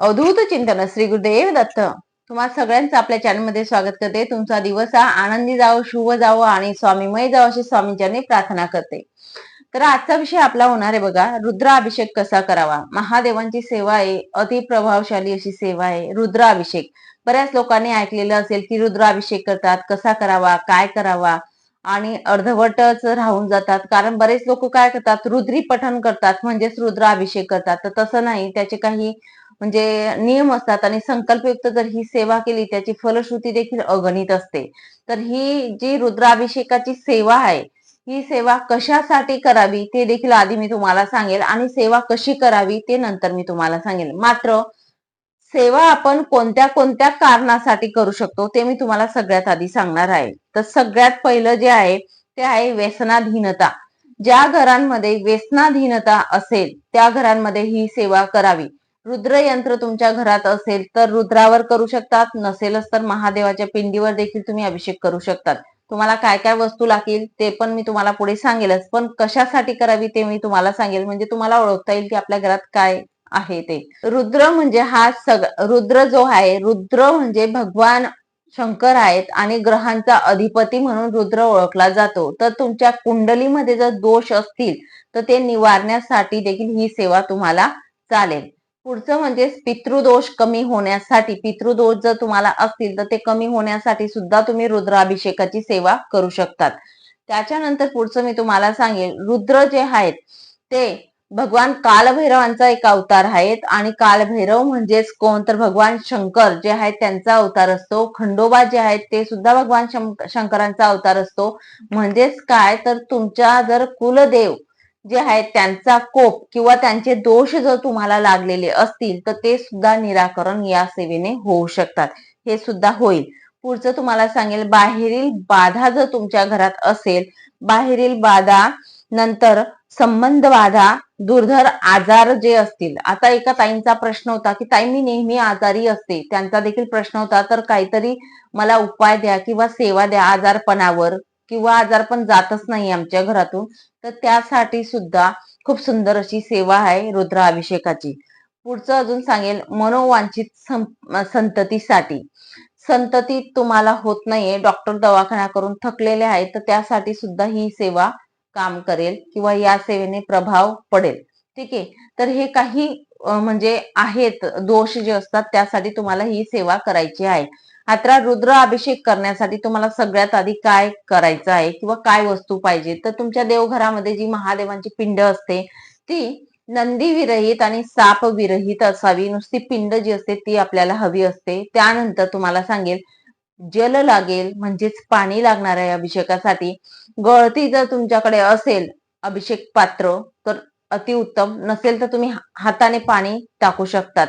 अवधूत चिंतन श्री गुरुदेव दत्त. तुम्हाला सगळ्यांचं आपल्या चॅनलमध्ये स्वागत करते. तुमचा दिवस हा आनंदी जावो शुभ जावो आणि स्वामीमय जावो अशी स्वामींच्याने प्रार्थना करते. तर आजचा विषय आपला होणार आहे बघा रुद्राभिषेक कसा करावा? महादेवांची सेवा आहे अति प्रभावशाली अशी सेवा आहे रुद्राभिषेक. बऱ्याच लोकांनी ऐकलेलं असेल की रुद्राभिषेक करतात कसा करावा काय करावा? आणि अर्धवटच राहून जातात. कारण बरेच लोक काय करतात? रुद्री पठण करतात म्हणजेच रुद्राभिषेक करतात. तर तसं नाही त्याचे काही म्हणजे नियम असतात आणि संकल्पयुक्त जर ही सेवा केली त्याची फलश्रुती देखील अगणित असते. तर ही जी रुद्राभिषेकाची सेवा आहे ही सेवा कशासाठी करावी ते देखील आधी मी तुम्हाला सांगेल आणि सेवा कशी करावी ते नंतर मी तुम्हाला सांगेल. मात्र सेवा आपण कोणत्या कोणत्या कारणासाठी करू शकतो ते मी तुम्हाला सगळ्यात आधी सांगणार आहे. तर सगळ्यात पहिलं जे आहे ते आहे व्यसनाधीनता. ज्या घरांमध्ये व्यसनाधीनता असेल त्या घरांमध्ये ही सेवा करावी. रुद्र यंत्र तुमच्या घरात असेल तर रुद्रावर करू शकतात नसेलच तर महादेवाच्या पिंडीवर देखील तुम्ही अभिषेक करू शकतात. तुम्हाला काय काय वस्तू लागतील ते पण मी तुम्हाला पुढे सांगेलच पण कशासाठी करावी ते मी तुम्हाला सांगेल. म्हणजे तुम्हाला ओळखता येईल की आपल्या घरात काय आहे ते. रुद्र म्हणजे हा सग रुद्र जो आहे रुद्र म्हणजे भगवान शंकर आहेत आणि ग्रहांचा अधिपती म्हणून रुद्र ओळखला जातो. तर तुमच्या कुंडलीमध्ये जर दोष असतील तर ते निवारण्यासाठी देखील ही सेवा तुम्हाला चालेल. पुढचं म्हणजे पितृदोष कमी होण्यासाठी पितृदोष जर तुम्हाला असतील तर ते कमी होण्यासाठी सुद्धा तुम्ही रुद्राभिषेकाची सेवा करू शकतात. त्याच्यानंतर पुढचं मी तुम्हाला सांगेल रुद्र जे आहेत ते भगवान कालभैरवांचा एक अवतार आहेत आणि कालभैरव म्हणजेच कोण? तर भगवान शंकर जे आहेत त्यांचा अवतार असतो. खंडोबा जे आहेत ते सुद्धा भगवान शंकरांचा अवतार असतो. म्हणजेच काय? तर तुमच्या जर कुलदेव जे आहेत त्यांचा कोप किंवा त्यांचे दोष जर तुम्हाला लागलेले असतील तर ते सुद्धा निराकरण या सेवेने होऊ शकतात. हे सुद्धा होईल. पुढचं तुम्हाला सांगेल बाहेरील बाधा जर तुमच्या घरात असेल बाहेरील बाधा नंतर संबंध बाधा दुर्धर आजार जे असतील. आता एका ताईंचा प्रश्न होता की ताई मी नेहमी आजारी असते. त्यांचा देखील प्रश्न होता तर काहीतरी मला उपाय द्या किंवा सेवा द्या आजारपणावर. किंवा आजार पण जातच नाही आमच्या घरातून तर त्यासाठी सुद्धा खूप सुंदर अशी सेवा आहे रुद्राभिषेकाची. पुढचं अजून सांगेल मनोवांछित संततीसाठी. संतती तुम्हाला होत नाहीये डॉक्टर दवाखाना करून थकलेले आहेत तर त्यासाठी सुद्धा ही सेवा काम करेल किंवा या सेवेने प्रभाव पडेल. ठीक आहे? तर हे काही म्हणजे आहेत दोष जे असतात त्यासाठी तुम्हाला ही सेवा करायची आहे. आता रुद्र अभिषेक करण्यासाठी तुम्हाला सगळ्यात आधी काय करायचं आहे किंवा काय वस्तू पाहिजे? तर तुमच्या देवघरामध्ये जी महादेवांची पिंड असते ती नंदी विरहित आणि साप विरहित असावी. नुसती पिंड जी असते ती आपल्याला हवी असते. त्यानंतर तुम्हाला सांगेल जल लागेल म्हणजेच पाणी लागणार आहे अभिषेकासाठी. गळती जर तुमच्याकडे असेल अभिषेक पात्र तर अतिउत्तम. नसेल तर तुम्ही हाताने पाणी टाकू शकतात.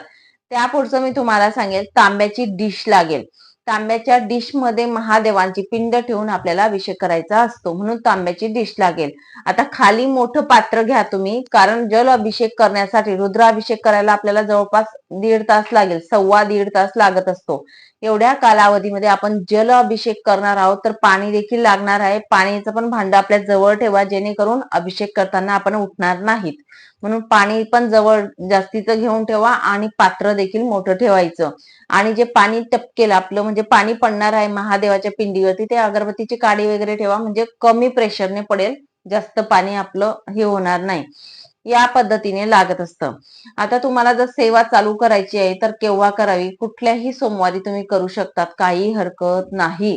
त्या पुढचं मी तुम्हाला सांगेल तांब्याची डिश लागेल. तांब्याच्या डिशमध्ये महादेवांची पिंड ठेवून आपल्याला अभिषेक करायचा असतो. म्हणून तांब्याची डिश लागेल. आता खाली मोठं पात्र घ्या तुम्ही कारण जल अभिषेक करण्यासाठी रुद्राभिषेक करायला आपल्याला जवळपास दीड तास लागेल सव्वा दीड तास लागत असतो. एवढ्या कालावधीमध्ये आपण जल अभिषेक करणार आहोत तर पाणी देखील लागणार आहे. पाण्याचं पण भांड आपल्या जवळ ठेवा जेणेकरून अभिषेक करताना आपण उठणार नाहीत. म्हणून पाणी पण जवळ जास्तीचं घेऊन ठेवा आणि पात्र देखील मोठं ठेवायचं. आणि जे पाणी टपकेल आपलं म्हणजे पाणी पडणार आहे महादेवाच्या पिंडीवरती ते अगरबत्तीची काडी वगैरे ठेवा म्हणजे कमी प्रेशरने पडेल जास्त पाणी आपलं हे होणार नाही. या पद्धतीने लागत असतं. आता तुम्हाला जर सेवा चालू करायची आहे तर केव्हा करावी? कुठल्याही सोमवारी तुम्ही करू शकतात काही हरकत नाही.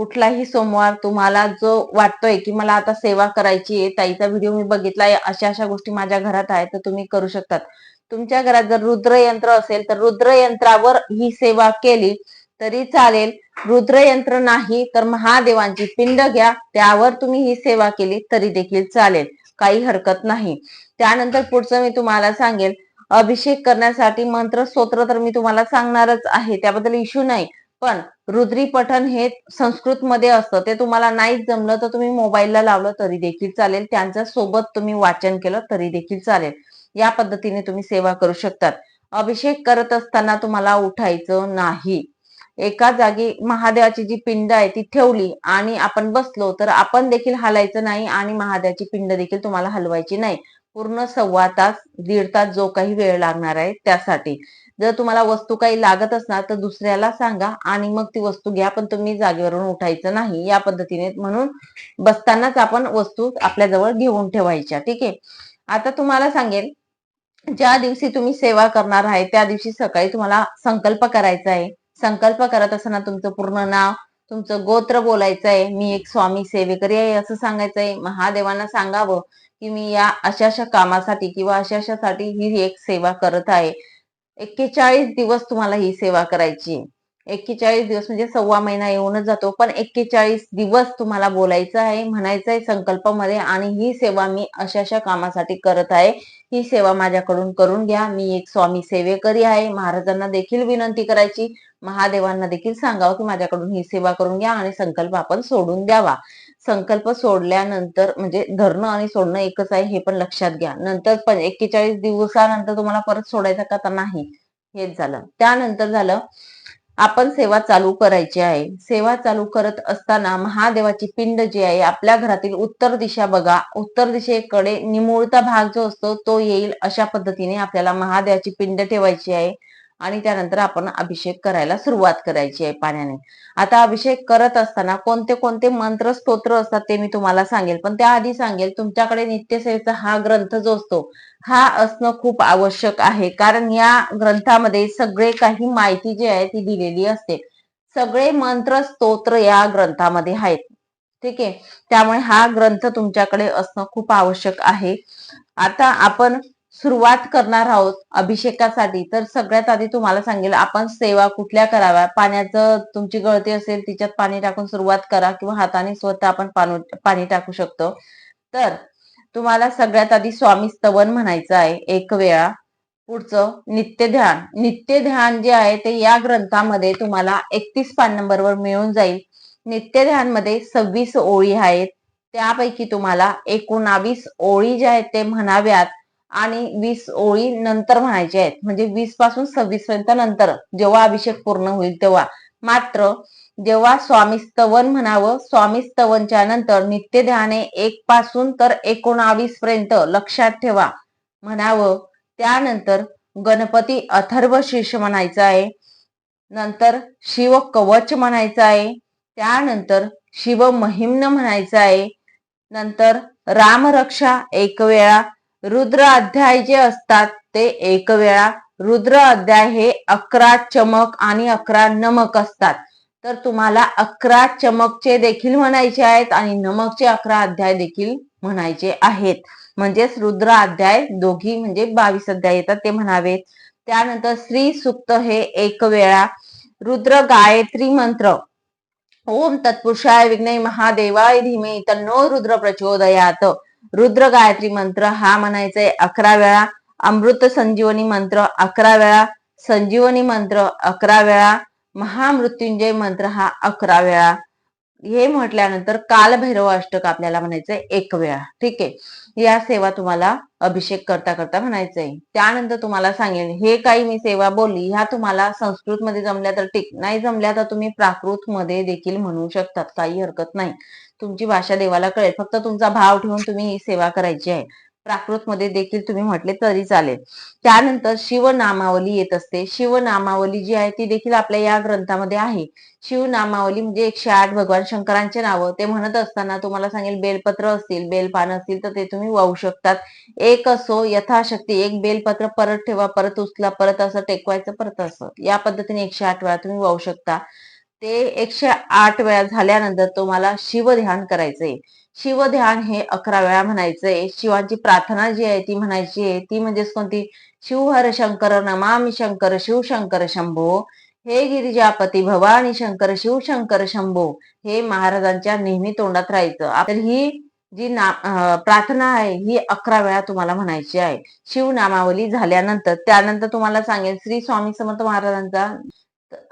कुठलाही सोमवार तुम्हाला जो वाटतोय की मला आता सेवा करायची आहे ताईचा व्हिडिओ मी बघितलाय अशा अशा गोष्टी माझ्या घरात आहेत तर तुम्ही करू शकतात. तुमच्या घरात जर रुद्रयंत्र असेल तर रुद्रयंत्रावर ही सेवा केली तरी चालेल. रुद्रयंत्र नाही तर महादेवांची पिंड घ्या त्यावर तुम्ही ही सेवा केली तरी देखील चालेल. काही हरकत नाही. त्यानंतर पुढचं मी तुम्हाला सांगेल. अभिषेक करण्यासाठी मंत्र स्तोत्र तर मी तुम्हाला सांगणारच आहे त्याबद्दल इश्यू नाही. पण रुद्री पठन हे संस्कृत मध्ये असतं. ते तुम्हाला नाहीच जमलं तर तुम्ही मोबाईलला लावलं तरी देखील चालेल. त्यांच्यासोबत तुम्ही वाचन केलं तरी देखील चालेल. या पद्धतीने तुम्ही सेवा करू शकतात. अभिषेक करत असताना तुम्हाला उठायचं नाही. एका जागी महादेवाची जी पिंड आहे ती ठेवली आणि आपण बसलो तर आपण देखील हलायचं नाही आणि महादेवाची पिंड देखील तुम्हाला हलवायची नाही. पूर्ण सव्वा तास दीड तास जो काही वेळ लागणार आहे त्यासाठी. जर तुम्हाला वस्तू काही लागत असणार तर दुसऱ्याला सांगा आणि मग ती वस्तू घ्या पण तुम्ही जागेवरून उठायचं नाही. या पद्धतीने म्हणून बसतानाच आपण वस्तू आपल्याजवळ घेऊन ठेवायच्या. ठीक आहे? आता तुम्हाला सांगेल ज्या दिवशी तुम्ही सेवा करणार आहे त्या दिवशी सकाळी तुम्हाला संकल्प करायचा आहे. संकल्प करत असताना तुमचं पूर्ण नाव तुमचं गोत्र बोलायचं आहे. मी एक स्वामी सेवेकरी आहे असं सांगायचं आहे. महादेवांना सांगावं की मी या अशा अशा कामासाठी किंवा अशा अशासाठी ही एक सेवा करत आहे. एक्केचाळीस दिवस तुम्हाला ही सेवा करायची. एक्केचाळीस दिवस म्हणजे सव्वा महिना येऊनच जातो पण एक्केचाळीस दिवस तुम्हाला बोलायचं आहे म्हणायचं आहे संकल्पामध्ये आणि ही सेवा मी अशा अशा कामासाठी करत आहे. ही सेवा माझ्याकडून करून घ्या. मी एक स्वामी सेवेकरी आहे. महाराजांना देखील विनंती करायची. महादेवांना देखील सांगावं की माझ्याकडून ही सेवा करून घ्या आणि संकल्प आपण सोडून द्यावा. संकल्प सोडल्यानंतर म्हणजे धरणं आणि सोडणं एकच आहे हे पण लक्षात घ्या. नंतर पण एक्केचाळीस दिवसानंतर तुम्हाला परत सोडायचा का तर नाही. हेच झालं. त्यानंतर झालं आपण सेवा चालू करायची आहे. सेवा चालू करत असताना महादेवाची पिंड जी आहे आपल्या घरातील उत्तर दिशा बघा. उत्तर दिशेकडे निमुळता भाग जो असतो तो येईल अशा पद्धतीने आपल्याला महादेवाची पिंड ठेवायची आहे. आणि त्यानंतर आपण अभिषेक करायला सुरुवात करायची आहे पाण्याने. आता अभिषेक करत असताना कोणते कोणते मंत्र स्तोत्र असतात ते मी तुम्हाला सांगेल. पण त्याआधी सांगेल तुमच्याकडे नित्यसेवेचा हा ग्रंथ जो असतो हा असणं खूप आवश्यक आहे. कारण या ग्रंथामध्ये सगळे काही माहिती जी आहे ती दिलेली असते. सगळे मंत्र स्तोत्र या ग्रंथामध्ये आहेत. ठीक आहे? त्यामुळे हा ग्रंथ तुमच्याकडे असणं खूप आवश्यक आहे. आता आपण सुरुवात करणार आहोत अभिषेकासाठी. तर सगळ्यात आधी तुम्हाला सांगेल आपण सेवा कुठल्या कराव्या? पाण्याचं तुमची गळती असेल तिच्यात पाणी टाकून सुरुवात करा किंवा हाताने स्वतः आपण पाणी टाकू शकतो. तर तुम्हाला सगळ्यात आधी स्वामी स्तवन म्हणायचं आहे एक वेळा. पुढचं नित्य ध्यान. नित्य ध्यान जे आहे ते या ग्रंथामध्ये तुम्हाला एकतीस पान नंबरवर मिळून जाईल. नित्य ध्यानमध्ये सव्वीस ओळी आहेत. त्यापैकी तुम्हाला एकोणावीस ओळी ज्या आहेत ते म्हणाव्यात. आणि वीस ओळी नंतर म्हणायचे आहेत. म्हणजे वीसपासून सव्वीस पर्यंत नंतर. जेव्हा अभिषेक पूर्ण होईल तेव्हा. मात्र जेव्हा स्वामी स्तवन म्हणावं स्वामी स्तवनच्या नंतर नित्य ध्याने एक पासून तर एकोणावीस पर्यंत लक्षात ठेवा. म्हणावं त्यानंतर गणपती अथर्व शीर्ष म्हणायचं आहे. नंतर शिव कवच म्हणायचं आहे. त्यानंतर शिव महिम्न म्हणायचं आहे. नंतर रामरक्षा एक वेळा. रुद्र अध्याय जे असतात ते एक वेळा रुद्र अध्याय हे अकरा चमक आणि अकरा नमक असतात. तर तुम्हाला अकरा चमकचे देखील म्हणायचे आहेत आणि नमकचे अकरा अध्याय देखील म्हणायचे आहेत. म्हणजेच रुद्र अध्याय दोघी म्हणजे बावीस अध्याय येतात ते म्हणावेत. त्यानंतर श्री सुक्त हे एक वेळा रुद्र गायत्री मंत्र. ओम तत्पुरुषाय विघ्न महादेवाय धीमे तन्नो रुद्र प्रचोदयात. रुद्र गायत्री मंत्र हा म्हणायचा आहे अकरा वेळा. अमृत संजीवनी मंत्र अकरा वेळा. संजीवनी मंत्र अकरा वेळा. महामृत्युंजय मंत्र हा अकरा वेळा. हे म्हटल्यानंतर कालभैरव अष्टक आपल्याला म्हणायचंय एक वेळा. ठीक? आहे या सेवा तुम्हाला अभिषेक करता करता म्हणायचंय. त्यानंतर तुम्हाला सांगेन हे काही मी सेवा बोलली ह्या तुम्हाला संस्कृत मध्ये जमल्या तर ठीक. नाही जमल्या तर तुम्ही प्राकृत मध्ये देखील म्हणू शकतात. काही हरकत नाही. तुमची भाषा देवाला कळेल. फक्त तुमचा भाव ठेवून तुम्ही ही सेवा करायची आहे. प्राकृत मध्ये देखील तुम्ही म्हटले तरी चालेल. त्यानंतर शिवनामावली येत असते. शिवनामावली जी आहे ती देखील आपल्या या ग्रंथामध्ये आहे. शिवनामावली म्हणजे एकशे आठ भगवान शंकरांचे नावं. ते म्हणत असताना तुम्हाला सांगेल बेलपत्र असतील बेलपान असतील तर ते तुम्ही वाहू शकतात. एक असो यथाशक्ती एक बेलपत्र परत ठेवा परत उचला परत असं टेकवायचं परत असं. या पद्धतीने एकशे आठ वेळा तुम्ही वाहू शकता. ते एकशे आठ वेळा झाल्यानंतर तुम्हाला शिवध्यान करायचंय. शिवध्यान हे अकरा वेळा म्हणायचंय. शिवांची प्रार्थना जी आहे ती म्हणायची आहे. ती म्हणजेच कोणती? शिवहर शंकर नमामि शंकर शिवशंकर शंभो. हे गिरिजापती भवानी शंकर शिवशंकर शंभो. हे महाराजांच्या नेहमी तोंडात राहायचं. तर ही जी ना प्रार्थना आहे ही अकरा वेळा तुम्हाला म्हणायची आहे. शिवनामावली झाल्यानंतर त्यानंतर तुम्हाला सांगेल श्री स्वामी समर्थ महाराजांचा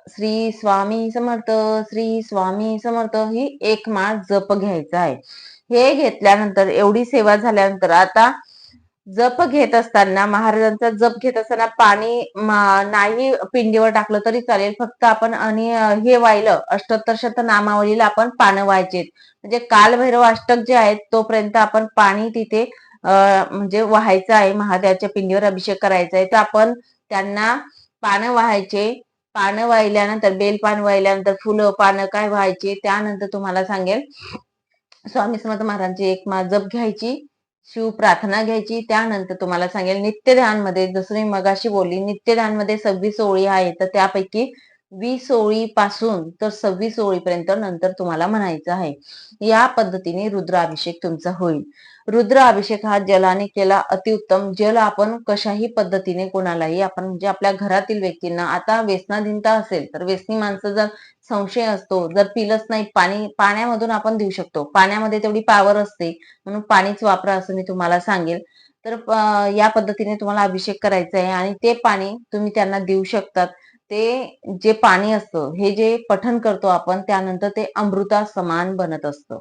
श्री स्वामी समर्थ श्री स्वामी समर्थ ही एक माळ जप घ्यायचा आहे. हे घेतल्यानंतर एवढी सेवा झाल्यानंतर आता जप घेत असताना महाराजांचा जप घेत असताना पाणी नाही पिंडीवर टाकलं तरी चालेल. फक्त आपण आणि हे वाहिलं अष्टोत्तर शत नामावलीला आपण पानं व्हायचे म्हणजे कालभैरव अष्टक जे आहेत तोपर्यंत आपण पाणी तिथे म्हणजे व्हायचं आहे. महादेवाच्या पिंडीवर अभिषेक करायचा आहे. तर आपण त्यांना पानं व्हायचे. पानं वाहिल्यानंतर बेलपान वाहिल्यानंतर फुलं पानं काय व्हायची त्यानंतर तुम्हाला सांगेल. स्वामी समर्थ महाराजांची एक मा जप घ्यायची शिव प्रार्थना घ्यायची त्यानंतर तुम्हाला सांगेल नित्य ध्यानमध्ये जसं मी मगाशी बोलली नित्य ध्यानमध्ये सव्वीस ओळी आहे तर त्यापैकी वीस ओळी पासून तर सव्वीस ओळीपर्यंत नंतर तुम्हाला म्हणायचं आहे. या पद्धतीने रुद्राभिषेक तुमचा होईल. रुद्र अभिषेक हा जलाने केला अतिउत्तम. जल आपण कशाही पद्धतीने कोणालाही आपण म्हणजे आपल्या घरातील व्यक्तींना आता व्यसनाधीनता असेल तर व्यसनी माणसं जर संशय असतो जर पिलंच नाही पाणी पाण्यामधून आपण देऊ शकतो. पाण्यामध्ये तेवढी पावर असते म्हणून पाणीच वापरा असं मी तुम्हाला सांगेल. तर या पद्धतीने तुम्हाला अभिषेक करायचा आहे आणि ते पाणी तुम्ही त्यांना देऊ शकतात. ते जे पाणी असतं हे जे पठन करतो आपण त्यानंतर ते अमृता समान बनत असतं.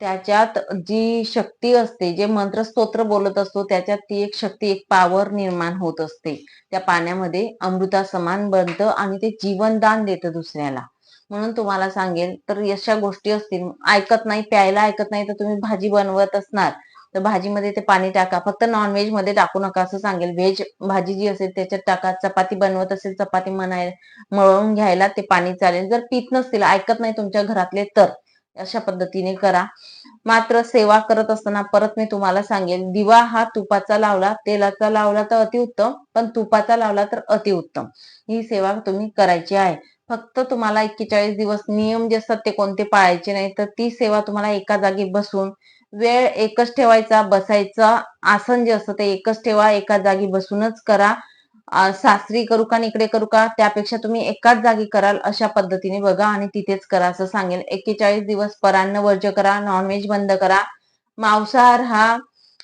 त्याच्यात जी शक्ती असते जे मंत्र स्तोत्र बोलत असतो त्याच्यात ती एक शक्ती एक पावर निर्माण होत असते. त्या पाण्यामध्ये अमृता समान बनतं आणि ते जीवनदान देतं दुसऱ्याला. म्हणून तुम्हाला सांगेल तर अशा गोष्टी असतील ऐकत नाही प्यायला ऐकत नाही तर तुम्ही भाजी बनवत असणार. तर भाजीमध्ये ते पाणी टाका. फक्त नॉनव्हेजमध्ये टाकू नका असं सांगेल. व्हेज भाजी जी असेल त्याच्यात टाका. चपाती बनवत असेल चपाती म्हणाय मळवून घ्यायला ते पाणी चालेल. जर पीत नसतील ऐकत नाही तुमच्या घरातले तर अशा पद्धतीने करा. मात्र सेवा करत असताना परत मी तुम्हाला सांगेल दिवा हा तुपाचा लावला तेलाचा लावला तर अतिउत्तम पण तुपाचा लावला तर अतिउत्तम. ही सेवा तुम्ही करायची आहे. फक्त तुम्हाला एक्केचाळीस दिवस नियम जे असतात ते कोणते पाळायचे नाही तर ती सेवा तुम्हाला एका जागी बसून वेळ एकच ठेवायचा बसायचा आसन जे असतं ते एकच ठेवा एका जागी बसूनच करा. सासरी करू का इकडे करू का त्यापेक्षा तुम्ही एकाच जागी कराल अशा पद्धतीने बघा आणि तिथेच करा असं सांगेल. एक्केचाळीस दिवस परान्न वर्ज करा नॉनव्हेज बंद करा. मांसाहार हा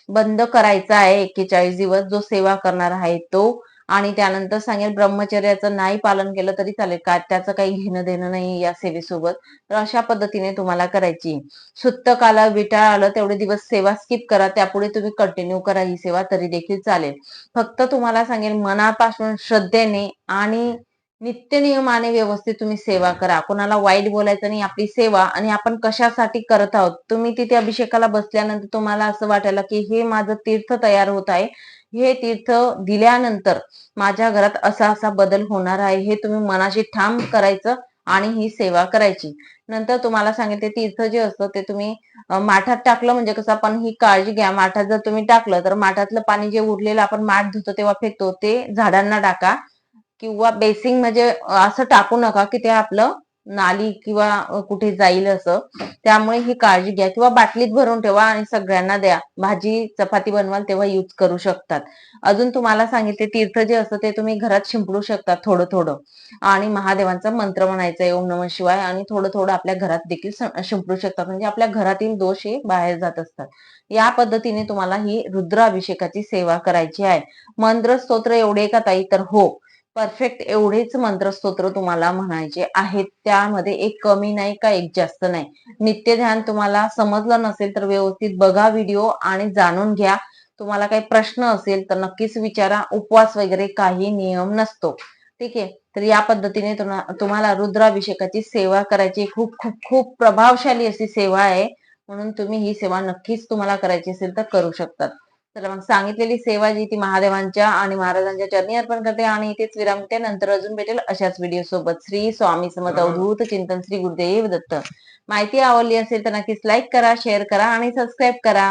बंद करायचा आहे एक्केचाळीस दिवस जो सेवा करणार आहे तो. आणि त्यानंतर सांगेल ब्रह्मचर्याचं नाही पालन केलं तरी चालेल. का त्याचं काही घेणं देणं नाही या सेवेसोबत. तर अशा पद्धतीने तुम्हाला करायची. सुत्त काला विटाळ आलं तेवढे दिवस सेवा स्किप करा. त्यापुढे तुम्ही कंटिन्यू करा ही सेवा तरी देखील चालेल. फक्त तुम्हाला सांगेल मनापासून श्रद्धेने आणि नित्य नियमाने व्यवस्थित तुम्ही सेवा करा. कोणाला वाईट बोलायचं नाही आपली सेवा आणि आपण कशासाठी करत आहोत तुम्ही तिथे अभिषेकाला बसल्यानंतर तुम्हाला असं वाटायला की हे माझं तीर्थ तयार होत आहे. हे तीर्थ दिल्यानंतर माझ्या घरात असा असा बदल होणार आहे हे तुम्ही मनाशी ठाम करायचं आणि ही सेवा करायची. नंतर तुम्हाला सांगितले तीर्थ जे असतं ते तुम्ही माठात टाकलं म्हणजे कसं आपण ही काळजी घ्या. माठात जर तुम्ही टाकलं तर माठातलं पाणी जे उरलेलं आपण माठ धुतो तेव्हा फेकतो. ते झाडांना टाका किंवा बेसिंग म्हणजे असं टाकू नका की ते आपलं नाली किंवा कुठे जाईल असं त्यामुळे ही काळजी घ्या. किंवा बाटलीत भरून ठेवा आणि सगळ्यांना द्या. भाजी चपाती बनवाल तेव्हा यूज करू शकतात. अजून तुम्हाला सांगितले तीर्थ जे असतं ते तुम्ही घरात शिंपडू शकता थोडं थोडं. आणि महादेवांचा मंत्र म्हणायचा ओम नम शिवाय. आणि थोडं थोडं आपल्या घरात देखील शिंपडू शकतात. म्हणजे आपल्या घरातील दोष हे बाहेर जात असतात. या पद्धतीने तुम्हाला ही रुद्राभिषेकाची सेवा करायची आहे. मंत्र स्तोत्र एवढे का ताई? तर हो. परफेक्ट एवढेच मंत्रस्तोत्र तुम्हाला म्हणायचे आहेत. त्यामध्ये एक कमी नाही का एक जास्त नाही. नित्य ध्यान तुम्हाला समजलं नसेल तर व्यवस्थित बघा व्हिडिओ आणि जाणून घ्या. तुम्हाला काही प्रश्न असेल तर नक्कीच विचारा. उपवास वगैरे काही नियम नसतो. ठीक आहे? तर या पद्धतीने तुम्हाला रुद्राभिषेकाची सेवा करायची खूप खूप खूप प्रभावशाली अशी सेवा आहे. म्हणून तुम्ही ही सेवा नक्कीच तुम्हाला करायची असेल तर करू शकतात. तर मग सांगितलेली सेवा जी ती महादेवांच्या आणि महाराजांच्या चरणी अर्पण करते आणि इथेच विरामते नंतर अजून भेटेल अशाच व्हिडिओ सोबत. श्री स्वामी समत अवधूत चिंतन श्री गुरुदेव दत्त. माहिती आवडली असेल तर नक्कीच लाईक करा शेअर करा आणि सबस्क्राईब करा.